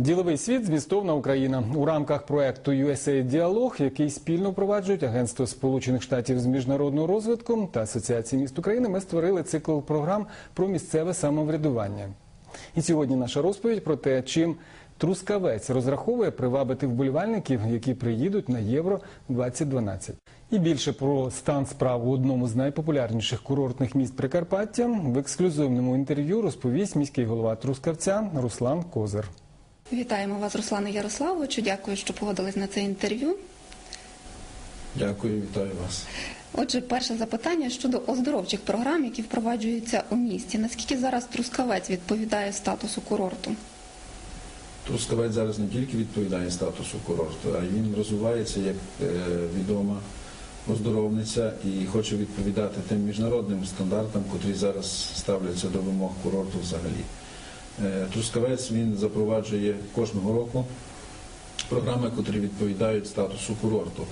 Діловий світ змістовна Україна у рамках проекту USA Діалог, який спільно впроваджують Агентство Сполучених Штатів з міжнародного розвитку та Асоціації міст України. Ми створили цикл програм про місцеве самоврядування. І сьогодні наша розповідь про те, чим Трускавець розраховує привабити вболівальників, які приїдуть на Євро 2012. І більше про стан справ у одному з найпопулярніших курортних міст Прикарпаття в ексклюзивному інтерв'ю розповість міський голова Трускавця Руслан Козир. Вітаємо вас, Руслане Ярославовичу. Дякую, що погодились на це інтерв'ю. Дякую, вітаю вас. Отже, перше запитання щодо оздоровчих програм, які впроваджуються у місті. Наскільки зараз Трускавець відповідає статусу курорту? Трускавець зараз не тільки відповідає статусу курорту, а й він розвивається як е, відома оздоровниця і хоче відповідати тим міжнародним стандартам, котрі зараз ставляться до вимог курорту взагалі. Е, Трускавець він запроваджує кожного року програми, котрі відповідають статусу курорту.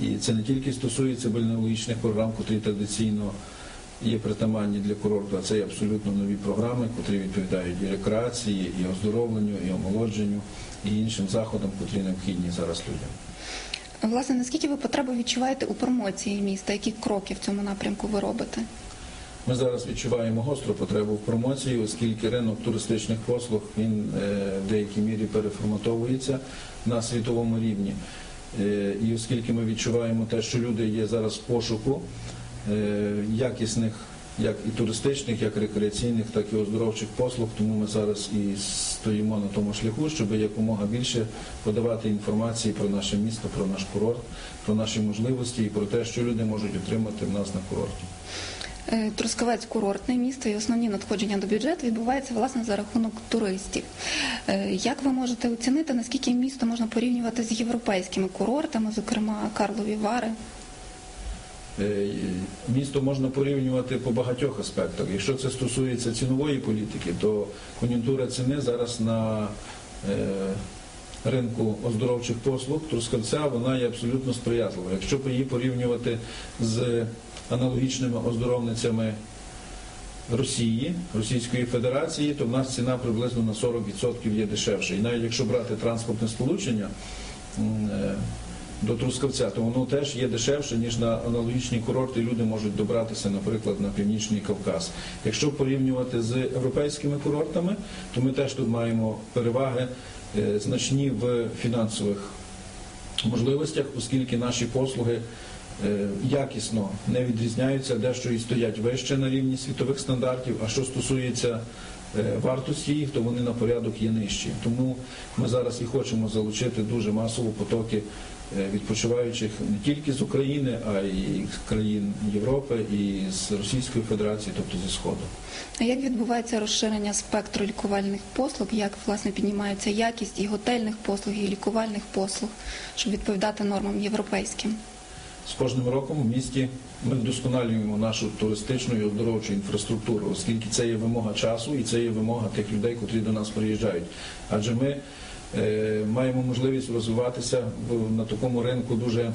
І це не тільки стосується бальнеологічних програм, котрі традиційно є притаманні для курорту, а це є абсолютно нові програми, котрі відповідають і рекреації, і оздоровленню, і омолодженню, і іншим заходам, котрі необхідні зараз людям. Власне, наскільки ви потребу відчуваєте у промоції міста? Які кроки в цьому напрямку ви робите? Ми зараз відчуваємо гостру потребу в промоції, оскільки ринок туристичних послуг він е, в деякій мірі переформатовується на світовому рівні. Е, І оскільки ми відчуваємо те, що люди є зараз в пошуку е, якісних, як і туристичних, як рекреаційних, так і оздоровчих послуг, тому ми зараз і стоїмо на тому шляху, щоб якомога більше подавати інформації про наше місто, про наш курорт, про наші можливості і про те, що люди можуть отримати в нас на курорті. Е, Трускавець курортне місто і основні надходження до бюджету відбуваються власне за рахунок туристів. Е, Як ви можете оцінити, наскільки місто можна порівнювати з європейськими курортами, зокрема Карлові Вари? Е, Місто можна порівнювати по багатьох аспектах. Якщо це стосується цінової політики, то кон'юнктура ціни зараз на ринку оздоровчих послуг Трускавця вона є абсолютно сприятлива. Якщо її порівнювати з аналогічними оздоровницями Росії, Російської Федерації, то в нас ціна приблизно на 40% є дешевша. І навіть якщо брати транспортне сполучення е, до Трускавця, то воно теж є дешевше, ніж на аналогічні курорти. Люди можуть добратися, наприклад, на північний Кавказ. Якщо порівнювати з європейськими курортами, то ми теж тут маємо переваги е, значні в фінансових можливостях, оскільки наші послуги якісно не відрізняються, дещо і стоять вище на рівні світових стандартів. А що стосується е, вартості їх, то вони на порядок є нижчі. Тому ми зараз і хочемо залучити дуже масово потоки е, відпочиваючих не тільки з України, а й з країн Європи і з Російської Федерації, тобто зі Сходу. А як відбувається розширення спектру лікувальних послуг? Як власне піднімається якість і готельних послуг, і лікувальних послуг, щоб відповідати нормам європейським? З кожним роком в місті ми вдосконалюємо нашу туристичну і оздоровчу інфраструктуру, оскільки це є вимога часу і це є вимога тих людей, котрі до нас приїжджають. Адже ми е, маємо можливість розвиватися в, на такому ринку дуже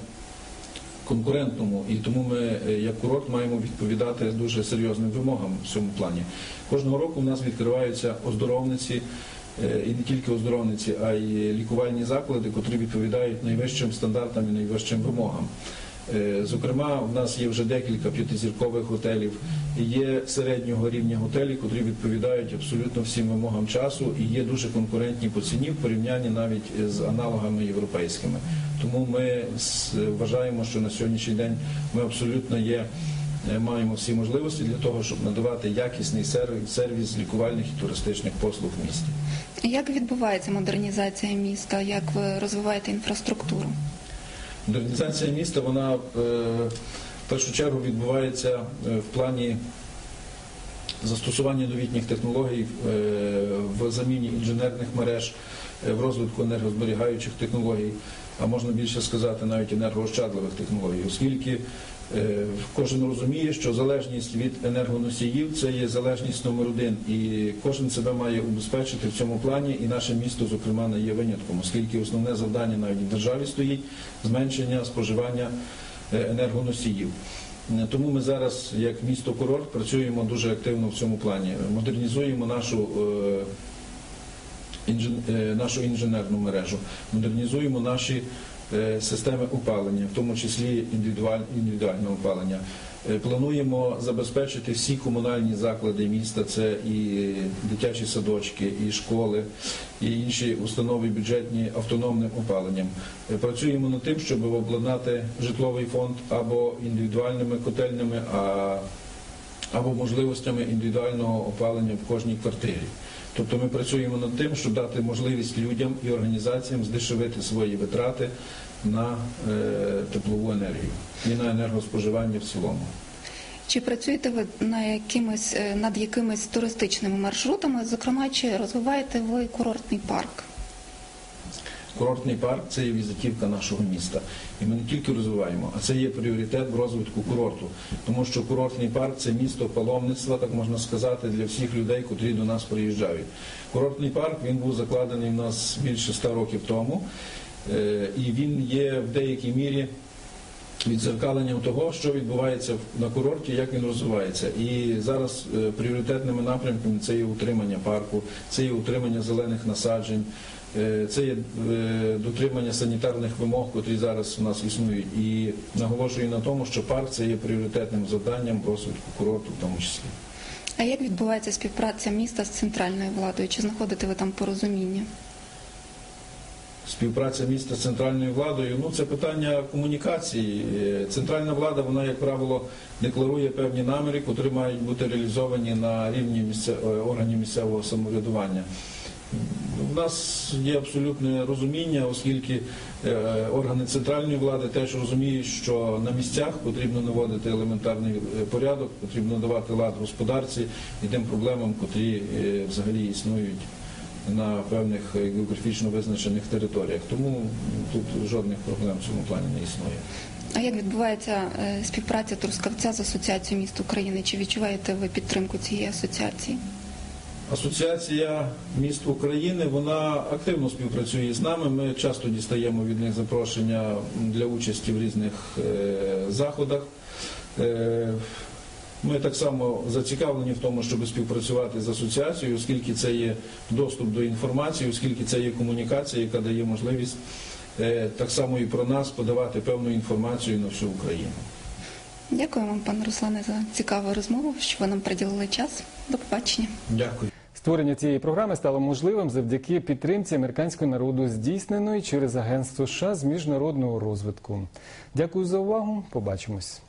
конкурентному, і тому ми, е, як курорт, маємо відповідати дуже серйозним вимогам в цьому плані. Кожного року у нас відкриваються оздоровниці. е, І не тільки оздоровниці, а й лікувальні заклади, котрі відповідають найвищим стандартам і найвищим вимогам. Е, Зокрема, в нас є вже декілька п'ятизіркових готелів, є середнього рівня готелі, котрі відповідають абсолютно всім вимогам часу і є дуже конкурентні по ціні в порівнянні навіть з аналогами європейськими. Тому ми вважаємо, що на сьогоднішній день ми абсолютно є. е, Маємо всі можливості для того, щоб надавати якісний сервіс лікувальних і туристичних послуг в місті. Як відбувається модернізація міста? Як ви розвиваєте інфраструктуру? Модернізація міста вона е, в першу чергу відбувається е, в плані застосування новітніх технологій е, в заміні інженерних мереж, в розвитку енергозберігаючих технологій, а можна більше сказати навіть енергоощадливих технологій, оскільки кожен розуміє, що залежність від енергоносіїв це є залежність номер один, і кожен себе має убезпечити в цьому плані, і наше місто, зокрема, не є винятком, оскільки основне завдання навіть в державі стоїть зменшення споживання е, енергоносіїв. Е, Тому ми зараз, як місто курорт, працюємо дуже активно в цьому плані. Модернізуємо нашу е, е, нашу інженерну мережу, модернізуємо наші е, системи опалення, в тому числі індивідуаль- індивідуальне опалення. Е, Плануємо забезпечити всі комунальні заклади міста, це і дитячі садочки, і школи, і інші установи бюджетні автономним опаленням. Е, Працюємо над тим, щоб обладнати житловий фонд або індивідуальними котельнями, а або можливостями індивідуального опалення в кожній квартирі. Тобто ми працюємо над тим, щоб дати можливість людям і організаціям здешевити свої витрати на е, теплову енергію і на енергоспоживання в цілому. Чи працюєте ви на якимось, е, над якимись туристичними маршрутами? Зокрема, чи розвиваєте ви курортний парк? Курортний парк це є візитівка нашого міста. І ми не тільки розвиваємо, а це є пріоритет в розвитку курорту. Тому що курортний парк це місто паломництва, так можна сказати, для всіх людей, котрі до нас приїжджають. Курортний парк він був закладений в нас більше ста років тому, Е, і він є в деякій мірі відзеркаленням того, що відбувається на курорті, як він розвивається. І зараз е, пріоритетними напрямками це є утримання парку, це є утримання зелених насаджень, це є е, дотримання санітарних вимог, котрі зараз у нас існують. І наголошую на тому, що парк це є пріоритетним завданням розвитку курорту в тому числі. А як відбувається співпраця міста з центральною владою? Чи знаходите ви там порозуміння? Співпраця міста з центральною владою, ну це питання комунікації. Е, Центральна влада, вона, як правило, декларує певні наміри, котрі мають бути реалізовані на рівні місце- е, органів місцевого самоврядування. У нас є абсолютне розуміння, оскільки е, органи центральної влади теж розуміють, що на місцях потрібно наводити елементарний е, порядок, потрібно давати лад господарці і тим проблемам, котрі е, взагалі існують на певних географічно визначених територіях. Тому тут жодних проблем в цьому плані не існує. А як відбувається співпраця Трускавця з Асоціацією міст України? Чи відчуваєте ви підтримку цієї асоціації? Асоціація міст України вона активно співпрацює з нами. Ми часто дістаємо від них запрошення для участі в різних е, заходах. Е, ми так само зацікавлені в тому, щоб співпрацювати з асоціацією, оскільки це є доступ до інформації, оскільки це є комунікація, яка дає можливість е, так само і про нас подавати певну інформацію на всю Україну. Дякую вам, пане Руслане, за цікаву розмову, що ви нам приділили час. До побачення. Дякую. Створення цієї програми стало можливим завдяки підтримці американського народу, здійсненої через Агентство США з міжнародного розвитку. Дякую за увагу. Побачимось.